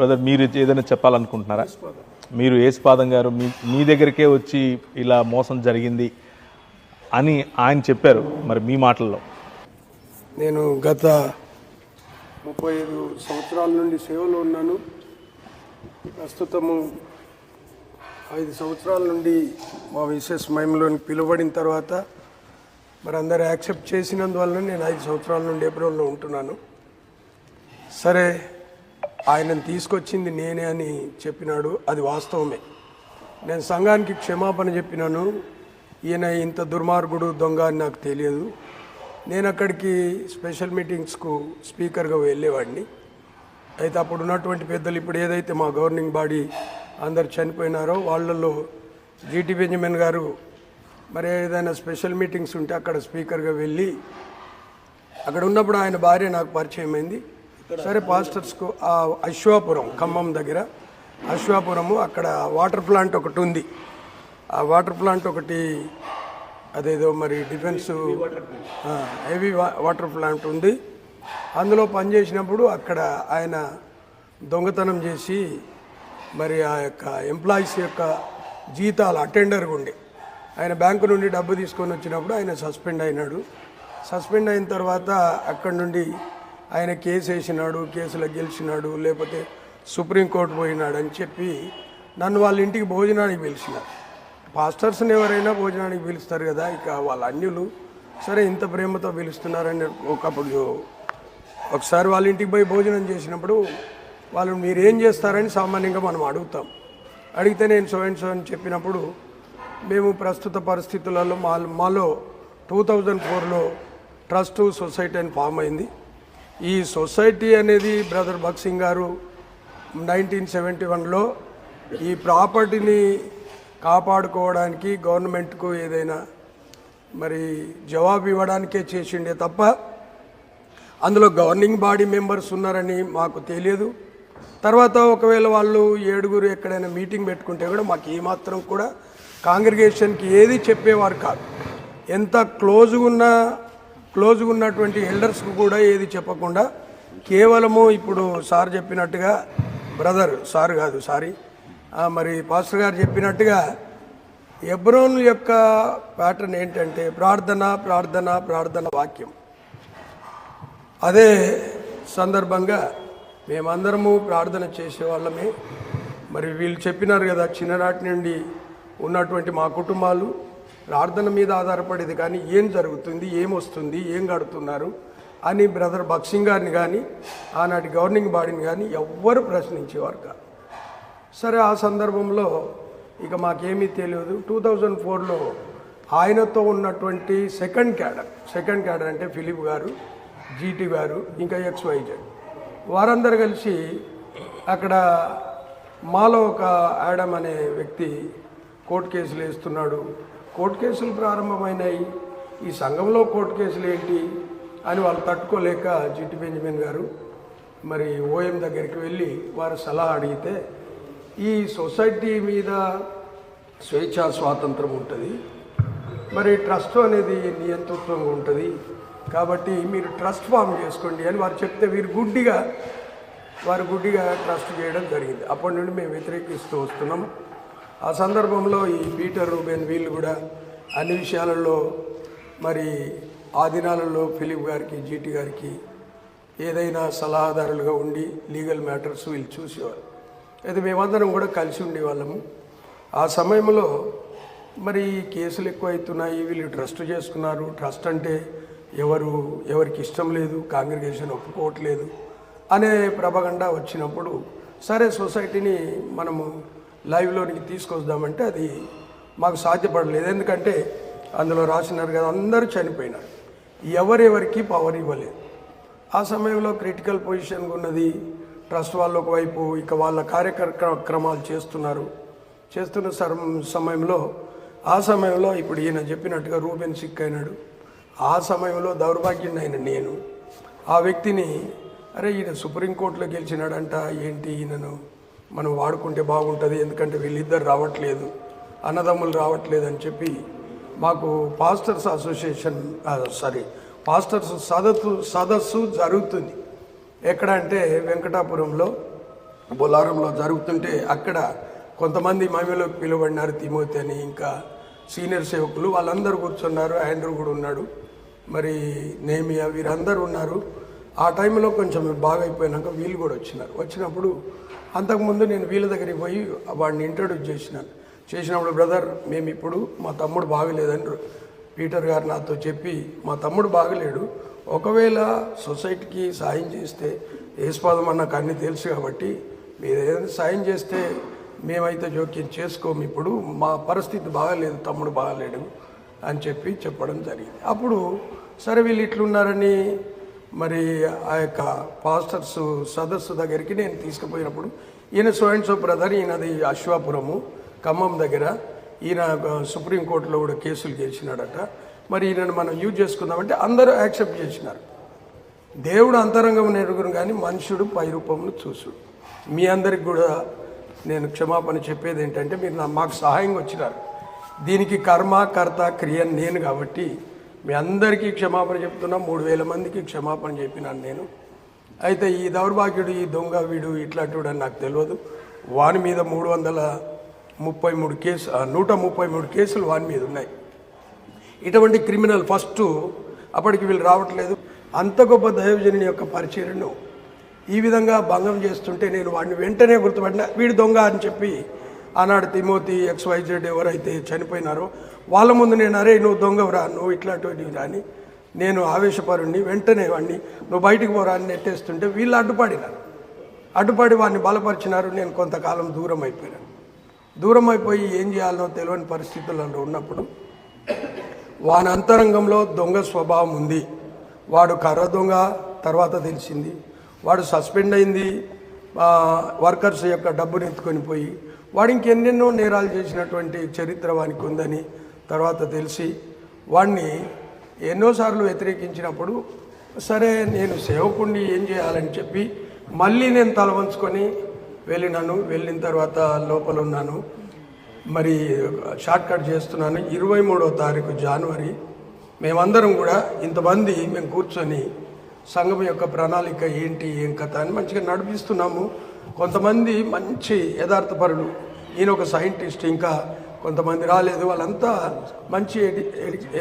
Brother మీరు ఏదైనా చెప్పాలనుకుంటున్నారా? మీరు యేసుపాదం గారు మీ మీ దగ్గరికే వచ్చి ఇలా మోసం జరిగింది అని ఆయన చెప్పారు మరి మీ మాటల్లో. నేను గత ముప్పై ఐదు సంవత్సరాల నుండి సేవలో ఉన్నాను. ప్రస్తుతము ఐదు సంవత్సరాల నుండి మా విశేష మహిమలోని పిలువబడిన తర్వాత మరి అందరు యాక్సెప్ట్ చేసినందువల్ల నేను ఐదు సంవత్సరాల నుండి ఏప్రిల్లో ఉంటున్నాను. సరే ఆయనను తీసుకొచ్చింది నేనే అని చెప్పినాడు. అది వాస్తవమే. నేను సంఘానికి క్షమాపణ చెప్పినాను. ఈయన ఇంత దుర్మార్గుడు దొంగ అని నాకు తెలియదు. నేను అక్కడికి స్పెషల్ మీటింగ్స్కు స్పీకర్గా వెళ్ళేవాడిని. అయితే అప్పుడు ఉన్నటువంటి పెద్దలు ఇప్పుడు ఏదైతే మా గవర్నింగ్ బాడీ అందరు చనిపోయినారో వాళ్ళల్లో జీటీ బెంజమిన్ గారు మరి ఏదైనా స్పెషల్ మీటింగ్స్ ఉంటే అక్కడ స్పీకర్గా వెళ్ళి అక్కడ ఉన్నప్పుడు ఆయన భార్య నాకు పరిచయం అయింది. సరే పాస్టర్స్కు ఆ అశ్వాపురం ఖమ్మం దగ్గర. అశ్వాపురము అక్కడ వాటర్ ప్లాంట్ ఒకటి ఉంది. ఆ వాటర్ ప్లాంట్ ఒకటి అదేదో మరి డిఫెన్స్ హెవీ వాటర్ ప్లాంట్ ఉంది. అందులో పనిచేసినప్పుడు అక్కడ ఆయన దొంగతనం చేసి మరి ఆ యొక్క ఎంప్లాయీస్ యొక్క జీతాలు అటెండర్గా ఉండి. ఆయన బ్యాంకు నుండి డబ్బు తీసుకొని వచ్చినప్పుడు ఆయన సస్పెండ్ అయినాడు. సస్పెండ్ అయిన తర్వాత అక్కడి నుండి ఆయన కేసు వేసినాడు కేసులో గెలిచినాడు లేకపోతే సుప్రీంకోర్టు పోయినాడు అని చెప్పి నన్ను వాళ్ళ ఇంటికి భోజనానికి పిలిచినారు. పాస్టర్స్ని ఎవరైనా భోజనానికి పిలుస్తారు కదా ఇక వాళ్ళ అన్యులు. సరే ఇంత ప్రేమతో పిలుస్తున్నారని ఒకప్పుడు ఒకసారి వాళ్ళ ఇంటికి పోయి భోజనం చేసినప్పుడు వాళ్ళు మీరు ఏం చేస్తారని సామాన్యంగా మనం అడుగుతాం. అడిగితే నేను సో అండ్ సో అని చెప్పినప్పుడు మేము ప్రస్తుత పరిస్థితులలో మా మాలో టూ థౌజండ్ ఫోర్లో ట్రస్ట్ సొసైటీ అని ఫామ్ అయింది. ఈ సొసైటీ అనేది బ్రదర్ భక్సింగ్ గారు నైన్టీన్ సెవెంటీ వన్లో ఈ ప్రాపర్టీని కాపాడుకోవడానికి గవర్నమెంట్కు ఏదైనా మరి జవాబు ఇవ్వడానికే చేసిండే తప్ప అందులో గవర్నింగ్ బాడీ మెంబర్స్ ఉన్నారని మాకు తెలియదు. తర్వాత ఒకవేళ వాళ్ళు ఏడుగురు ఎక్కడైనా మీటింగ్ పెట్టుకుంటే కూడా మాకు ఏమాత్రం కూడా కాంగ్రిగేషన్కి ఏది చెప్పేవారు కాదు. ఎంత క్లోజ్గా ఉన్న క్లోజ్గా ఉన్నటువంటి ఎల్డర్స్కు కూడా ఏది చెప్పకుండా కేవలము ఇప్పుడు సార్ చెప్పినట్టుగా బ్రదర్ సార్ కాదు సారీ. మరి పాస్టర్ గారు చెప్పినట్టుగా ఎబ్రోన్ యొక్క ప్యాటర్న్ ఏంటంటే ప్రార్థన ప్రార్థన ప్రార్థన వాక్యం. అదే సందర్భంగా మేమందరము ప్రార్థన చేసేవాళ్ళమే మరి వీళ్ళు చెప్పినారు కదా చిన్ననాటి నుండి ఉన్నటువంటి మా కుటుంబాలు. ప్రార్థన మీద ఆధారపడేది కానీ ఏం జరుగుతుంది ఏం వస్తుంది ఏం గడుతున్నారు అని బ్రదర్ బక్సింగ్ గారిని కానీ ఆనాటి గవర్నింగ్ బాడీని కానీ ఎవ్వరు ప్రశ్నించేవారు కాదు. సరే ఆ సందర్భంలో ఇక మాకేమీ తెలియదు. టూ థౌజండ్ ఫోర్లో ఆయనతో ఉన్నటువంటి సెకండ్ క్యాడర్ సెకండ్ క్యాడర్ అంటే ఫిలిప్ గారు జీటీ గారు ఇంకా ఎక్స్వైజెడ్. వారందరూ కలిసి అక్కడ మాలో ఒక యాడమ్ అనే వ్యక్తి కోర్టు కేసులు వేస్తున్నాడు. కోర్టు కేసులు ప్రారంభమైనాయి. ఈ సంఘంలో కోర్టు కేసులు ఏంటి అని వాళ్ళు తట్టుకోలేక జిటి బెంజమిన్ గారు మరి ఓఎం దగ్గరికి వెళ్ళి వారు సలహా అడిగితే ఈ సొసైటీ మీద స్వేచ్ఛా స్వాతంత్రం ఉంటుంది మరి ట్రస్ట్ అనేది నియంతృత్వంగా ఉంటుంది కాబట్టి మీరు ట్రస్ట్ ఫామ్ చేసుకోండి అని వారు చెప్తే వీరు గుడ్డిగా వారు గుడ్డిగా ట్రస్ట్ చేయడం జరిగింది. అప్పటి నుండి మేము వ్యతిరేకిస్తూ వస్తున్నాం. ఆ సందర్భంలో ఈ పీటర్ రూబెన్ వీళ్ళు కూడా అన్ని విషయాలలో మరి ఆ దినాలలో ఫిలిప్ గారికి జీటీ గారికి ఏదైనా సలహాదారులుగా ఉండి లీగల్ మ్యాటర్స్ వీళ్ళు చూసేవారు. అయితే మేమందరం కూడా కలిసి ఉండేవాళ్ళము. ఆ సమయంలో మరి కేసులు ఎక్కువ అవుతున్నాయి వీళ్ళు ట్రస్ట్ చేసుకున్నారు. ట్రస్ట్ అంటే ఎవరు ఎవరికి ఇష్టం లేదు కాంగ్రిగేషన్ ఒప్పుకోవట్లేదు అనే ప్రభగండా వచ్చినప్పుడు సరే సొసైటీని మనము లైవ్లోనికి తీసుకొద్దామంటే అది మాకు సాధ్యపడలేదు. ఎందుకంటే అందులో రాసినారు కదా అందరూ చనిపోయినారు. ఎవరెవరికి పవర్ ఇవ్వలేదు. ఆ సమయంలో క్రిటికల్ పొజిషన్ ఉన్నది ట్రస్ట్ వాళ్ళు ఒకవైపు ఇక వాళ్ళ కార్యక్రమాలు చేస్తున్నారు. చేస్తున్న సమయంలో ఆ సమయంలో ఇప్పుడు ఈయన చెప్పినట్టుగా రూబెన్ సిక్ అయినాడు. ఆ సమయంలో దౌర్భాగ్యం అయిన నేను. ఆ వ్యక్తిని అరే ఈయన సుప్రీంకోర్టులో గెలిచినాడంట ఏంటి ఈయనను? మనం వాడుకుంటే బాగుంటుంది ఎందుకంటే వీళ్ళిద్దరు రావట్లేదు అన్నదమ్ములు రావట్లేదు అని చెప్పి మాకు పాస్టర్స్ అసోసియేషన్ సారీ పాస్టర్స్ సదస్సు సదస్సు జరుగుతుంది. ఎక్కడ అంటే వెంకటాపురంలో బొలారంలో జరుగుతుంటే అక్కడ కొంతమంది మహిళలకు పిలువడినారు తిమోతి అని ఇంకా సీనియర్ సేవకులు వాళ్ళందరూ కూర్చున్నారు ఆండ్రూ కూడా ఉన్నాడు. మరి నేమియా వీరందరూ ఉన్నారు. ఆ టైంలో కొంచెం బాగా వీళ్ళు కూడా వచ్చినారు. వచ్చినప్పుడు అంతకుముందు నేను వీళ్ళ దగ్గరికి పోయి వాడిని ఇంట్రడ్యూస్ చేసినాను చేసినప్పుడు బ్రదర్ మేము ఇప్పుడు మా తమ్ముడు బాగలేదని పీటర్ గారు నాతో చెప్పి మా తమ్ముడు బాగలేడు. ఒకవేళ సొసైటీకి సాయం చేస్తే ఏస్పాదం అన్నకు అన్నీ తెలుసు కాబట్టి మీరు ఏదైనా సాయం చేస్తే మేమైతే జోక్యం చేసుకోము. ఇప్పుడు మా పరిస్థితి బాగాలేదు తమ్ముడు బాగాలేడు అని చెప్పి చెప్పడం జరిగింది. అప్పుడు సరే వీళ్ళు ఇట్లున్నారని మరి ఆ యొక్క పాస్టర్స్ సదస్సు దగ్గరికి నేను తీసుకుపోయినప్పుడు ఈయన సో అండ్ సో బ్రదర్ ఈయనది అశ్వాపురము ఖమ్మం దగ్గర. ఈయన సుప్రీంకోర్టులో కూడా కేసులు గెలిచినాడట మరి ఈయనను మనం యూజ్ చేసుకుందామంటే అందరూ యాక్సెప్ట్ చేసినారు. దేవుడు అంతరంగం నెరుగును కానీ మనుషుడు పై రూపంలో చూసుడు. మీ అందరికి కూడా నేను క్షమాపణ చెప్పేది ఏంటంటే మీరు నా మాకు సహాయంగా వచ్చినారు. దీనికి కర్మ కర్త క్రియ నేను కాబట్టి మీ అందరికీ క్షమాపణ చెప్తున్నా మూడు వేల మందికి క్షమాపణ చెప్పినాను నేను. అయితే ఈ దౌర్భాగ్యుడు ఈ దొంగ వీడు ఇట్లాంటివాడు అని నాకు తెలియదు. వాని మీద మూడు వందల ముప్పై మూడు కేసు నూట ముప్పై మూడు కేసులు వాని మీద ఉన్నాయి. ఇటువంటి క్రిమినల్ ఫస్ట్ అప్పటికి వీళ్ళు రావట్లేదు. అంత గొప్ప దైవజనుని యొక్క పరిచయను ఈ విధంగా భంగం చేస్తుంటే నేను వాడిని వెంటనే గుర్తుపడిన వీడు దొంగ అని చెప్పి ఆనాడు తిమోతి ఎక్స్వైజెడ్ ఎవరైతే చనిపోయినారో వాళ్ళ ముందు నేను అరే నువ్వు దొంగవరా? నువ్వు ఇట్లాంటివి రాని నేను ఆవేశపరుణ్ణి వెంటనే వాడిని నువ్వు బయటికి పోరా అని నెట్టేస్తుంటే వీళ్ళు అడ్డుపడినారు. అడ్డుపడి వాడిని బలపరిచినారు. నేను కొంతకాలం దూరం అయిపోయాను. దూరం అయిపోయి ఏం చేయాలో తెలియని పరిస్థితులలో ఉన్నప్పుడు వాని అంతరంగంలో దొంగ స్వభావం ఉంది. వాడు కర్ర దొంగ తర్వాత తెలిసింది. వాడు సస్పెండ్ అయింది. వర్కర్స్ యొక్క డబ్బును ఎత్తుకొని పోయి వాడు ఇంకెన్నెన్నో నేరాలు చేసినటువంటి చరిత్ర వానికి ఉందని తర్వాత తెలిసి వాడిని ఎన్నోసార్లు వ్యతిరేకించినప్పుడు సరే నేను సేవకుండి ఏం చేయాలని చెప్పి మళ్ళీ నేను తల వంచుకొని వెళ్ళినాను. వెళ్ళిన తర్వాత లోపల ఉన్నాను. మరి షార్ట్కట్ చేస్తున్నాను. ఇరవై మూడో తారీఖు జనవరి మేమందరం కూడా ఇంతమంది మేము కూర్చొని సంఘం యొక్క ప్రణాళిక ఏంటి ఏం కథ అని మంచిగా నడిపిస్తున్నాము. కొంతమంది మంచి యథార్థపరులు. ఈయన ఒక సైంటిస్ట్ ఇంకా. కొంతమంది రాలేదు. వాళ్ళంతా మంచి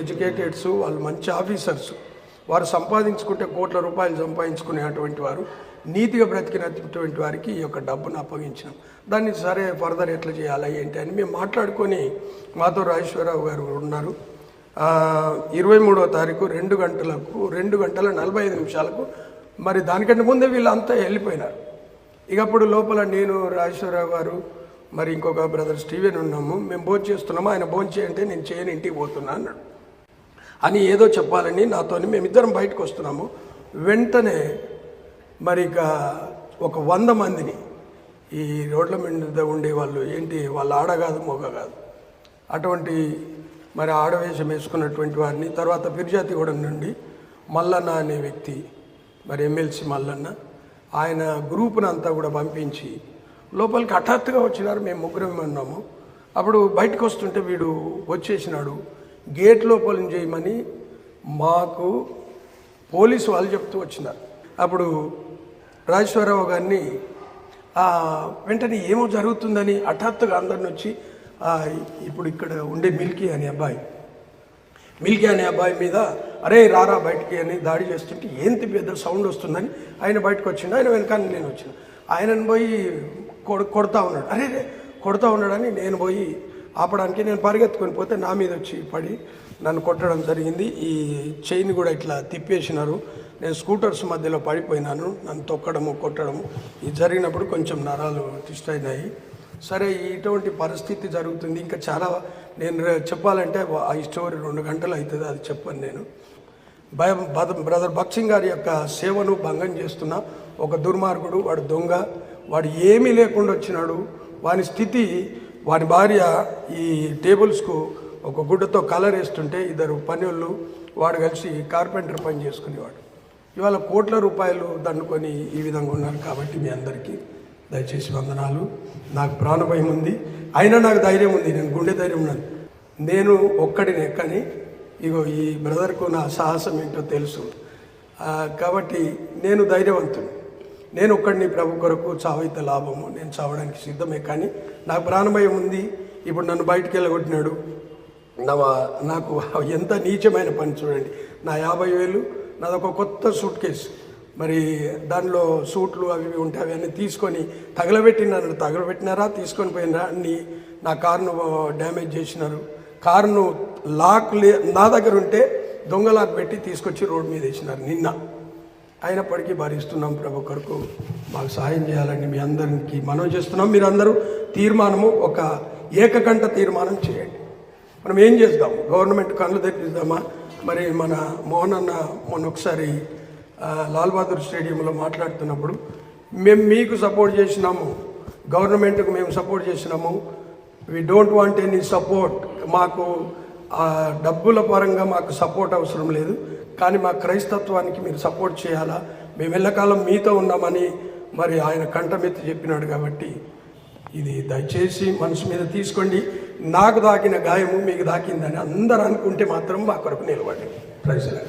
ఎడ్యుకేటెడ్స్ వాళ్ళు మంచి ఆఫీసర్స్. వారు సంపాదించుకుంటే కోట్ల రూపాయలు సంపాదించుకునేటువంటి వారు. నీతిగా బ్రతికినటువంటి వారికి ఈ యొక్క డబ్బును అప్పగించినాం. దాన్ని సరే ఫర్దర్ ఎట్లా చేయాలా ఏంటి అని మేము మాట్లాడుకొని మాతో రాజేశ్వరరావు గారు ఉన్నారు. ఇరవై మూడవ తారీఖు రెండు గంటలకు రెండు గంటల నలభై ఐదు నిమిషాలకు మరి దానికంటే ముందే వీళ్ళంతా వెళ్ళిపోయినారు. ఇక అప్పుడు లోపల నేను రాజేశ్వరరావు గారు మరి ఇంకొక బ్రదర్ స్టీవెన్ ఉన్నాము. మేము భోజనం చేస్తున్నాము. ఆయన భోజనం చేయంటే నేను చేయని ఇంటికి పోతున్నా అన్నాడు. అని ఏదో చెప్పాలని నాతోని మేమిద్దరం బయటకు వస్తున్నాము. వెంటనే మరి ఇక ఒక వంద మందిని ఈ రోడ్ల మీద ఉండే వాళ్ళు ఏంటి వాళ్ళ ఆడ కాదు మొగ కాదు అటువంటి మరి ఆడవేషం వేసుకున్నటువంటి వారిని తర్వాత పిర్జాతిగూడెం నుండి మల్లన్న అనే వ్యక్తి మరి ఎమ్మెల్సీ మల్లన్న ఆయన గ్రూప్ను అంతా కూడా పంపించి లోపలికి హఠాత్తుగా వచ్చినారు మేము ముగ్గురం ఉన్నాము. అప్పుడు బయటకు వస్తుంటే వీడు వచ్చేసినాడు. గేట్ లోపల చేయమని మాకు పోలీసు వాళ్ళు చెప్తూ వచ్చినారు. అప్పుడు రాజేశ్వరరావు గారిని వెంటనే ఏమో జరుగుతుందని హఠాత్తుగా అందరిని వచ్చి ఇప్పుడు ఇక్కడ ఉండే మిల్కీ అని అబ్బాయి మిల్కీ అనే అబ్బాయి మీద అరే రారా బయటికి అని దాడి చేస్తుంటే ఏంటి పెద్ద సౌండ్ వస్తుందని ఆయన బయటకు వచ్చిండు. ఆయన వెనకాల నేను వచ్చిన. ఆయనను పోయి కొడు కొడతా ఉన్నాడు. అరే రే కొడతా ఉన్నాడని నేను పోయి ఆపడానికి నేను పరిగెత్తుకొని పోతే నా మీద వచ్చి పడి నన్ను కొట్టడం జరిగింది. ఈ చైన్ కూడా ఇట్లా తిప్పేసినారు. నేను స్కూటర్స్ మధ్యలో పడిపోయినాను. నన్ను తొక్కడము కొట్టడము ఇది జరిగినప్పుడు కొంచెం నరాలు తిష్టైనాయి. సరే ఇటువంటి పరిస్థితి జరుగుతుంది. ఇంకా చాలా నేను చెప్పాలంటే ఆ స్టోరీ రెండు గంటలు అవుతుంది అది చెప్పను నేను. భయం బద- బ్రదర్ భక్సింగ్ గారి యొక్క సేవను భంగం చేస్తున్న ఒక దుర్మార్గుడు వాడు దొంగ. వాడు ఏమీ లేకుండా వచ్చినాడు. వాని స్థితి వాని భార్య ఈ టేబుల్స్కు ఒక గుడ్డతో కలర్ వేస్తుంటే ఇద్దరు పనులు వాడు కలిసి కార్పెంటర్ పని చేసుకునేవాడు. ఇవాళ కోట్ల రూపాయలు దండుకొని ఈ విధంగా ఉన్నారు కాబట్టి మీ అందరికీ. దయచేసి వందనాలు. నాకు ప్రాణభయం ఉంది. అయినా నాకు ధైర్యం ఉంది. నేను గుండె ధైర్యం ఉన్నాను. నేను ఒక్కడినే కానీ ఇగో ఈ బ్రదర్కు నా సాహసం ఏంటో తెలుసు. కాబట్టి నేను ధైర్యవంతుడు నేను ఒక్కడిని ప్రభు కొరకు చావైతే లాభము. నేను చావడానికి సిద్ధమే కానీ నాకు ప్రాణభయం ఉంది. ఇప్పుడు నన్ను బయటికి వెళ్ళగొట్టినాడు. నా నాకు ఎంత నీచమైన పని చూడండి. నా యాభై వేలు నాదొక కొత్త సూట్ కేసు. మరి దానిలో సూట్లు అవి ఇవి ఉంటాయి అవన్నీ తీసుకొని తగలబెట్టినారు. తగలబెట్టినారా? తీసుకొని పోయినారా? అన్ని నా కారును డ్యామేజ్ చేసినారు. కారును లాక్ లే నా దగ్గర ఉంటే దొంగ లాక్ పెట్టి తీసుకొచ్చి రోడ్డు మీద వేసినారు నిన్న. అయినప్పటికీ భరిస్తున్నాం ప్రభు కొరకు. మాకు సహాయం చేయాలని మీ అందరికి. మనం చేస్తున్నాం మీరందరూ తీర్మానము ఒక ఏకకంఠ తీర్మానం చేయండి. మనం ఏం చేద్దాం? గవర్నమెంట్ కళ్ళు తెప్పిద్దామా మరి మన మోహన్ అన్న మొన్న ఒకసారి లాల్ బహదూర్ స్టేడియంలో మాట్లాడుతున్నప్పుడు మేము మీకు సపోర్ట్ చేసినాము. గవర్నమెంట్కు మేము సపోర్ట్ చేసినాము. We don't want any support మాకు డబ్బుల పరంగా మాకు సపోర్ట్ అవసరం లేదు. కానీ మా క్రైస్తత్వానికి మీరు సపోర్ట్ చేయాలా? మేము ఎల్లకాలం మీతో ఉన్నామని మరి ఆయన కంఠమెత్తి చెప్పినాడు కాబట్టి ఇది దయచేసి మనసు మీద తీసుకోండి. నాకు దాకిన గాయము మీకు దాకిందని అందరూ అనుకుంటే మాత్రం మా కొరకు నిలబడి ప్రజలు